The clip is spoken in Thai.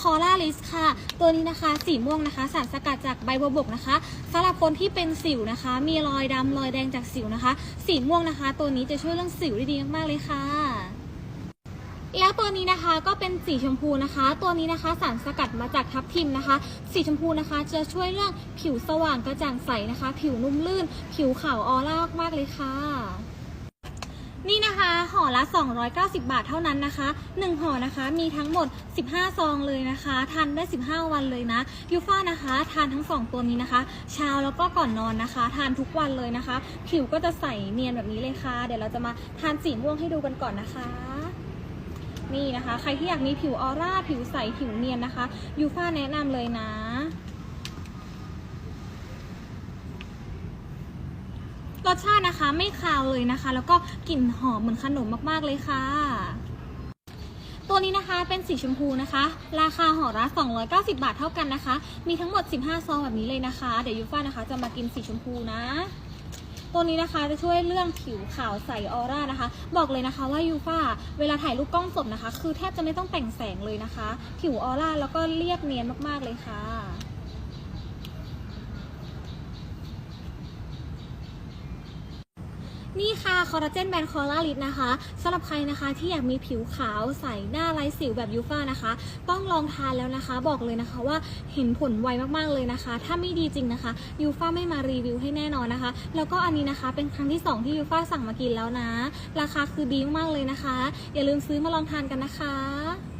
คอร่าลิสค่ะ ตัวนี้นะคะ สีม่วงนะคะ สารสกัดจากใบบัวบกนะคะสำหรับคนที่เป็นสิวนะคะ มีรอยดำรอยแดงจากสิวนะคะ สีม่วงนะคะ ตัวนี้จะช่วยเรื่องสิวได้ดีมากๆเลยค่ะแล้วตัวนี้นะคะก็เป็นสีชมพูนะคะ ตัวนี้นะคะสารสกัดมาจากทับทิมนะคะ สีชมพูนะคะ จะช่วยเรื่องผิวสว่างกระจ่างใสนะคะ ผิวนุ่มลื่น ผิวขาวออร่ามากเลยค่ะ นี่นะคะห่อละ 290 บาทเท่านั้นนะคะ1ห่อนะคะมีทั้งหมด 15 ซองเลยนะคะทานได้ 15 วันเลยนะยูฟ่านะคะทานทั้ง 2 ตัวนี้นะคะ เช้าแล้วก็ก่อนนอนนะคะ ทานทุกวันเลยนะคะ ผิวก็จะใสเนียนแบบนี้เลยค่ะ เดี๋ยวเราจะมาทานสีม่วงให้ดูกันก่อนนะคะนี่นะคะ ใครที่อยากมีผิวออร่าผิวใสผิวเนียนนะคะยูฟ่าแนะนำเลยนะ รสชาตินะคะไม่คาวเลยนะคะ แล้วก็กลิ่นหอมเหมือนขนมมากๆเลยค่ะ ตัวนี้นะคะเป็นสีชมพูนะคะ ราคาห่อละ290 บาทเท่ากันนะคะ มีทั้งหมด 15 ซองแบบนี้เลยนะคะ เดี๋ยวยูฟ่านะคะจะมากินสีชมพูนะตัวนี้นะคะจะช่วยเรื่องผิวขาวใสออร่านะคะ บอกเลยนะคะว่ายูฟ่าเวลาถ่ายรูปกล้องสดนะคะ คือแทบจะไม่ต้องแต่งแสงเลยนะคะ ผิวออร่าแล้วก็เรียบเนียนมากๆเลยค่ะ นี่ค่ะคอลลาเจนแบนคอลลาลิดนะคะสำหรับใครนะคะที่อยากมีผิวขาวใสหน้าไร้สิวแบบยูฟ่านะคะ ต้องลองทานแล้วนะคะ บอกเลยนะคะว่าเห็นผลไวมากๆเลยนะคะ ถ้าไม่ดีจริงนะคะยูฟ่าไม่มารีวิวให้แน่นอนนะคะ แล้วก็อันนี้นะคะเป็นครั้งที่ 2 ที่ยูฟ่าสั่งมากินแล้วนะ ราคาคือดีมากๆเลยนะคะ อย่าลืมซื้อมาลองทานกันนะคะ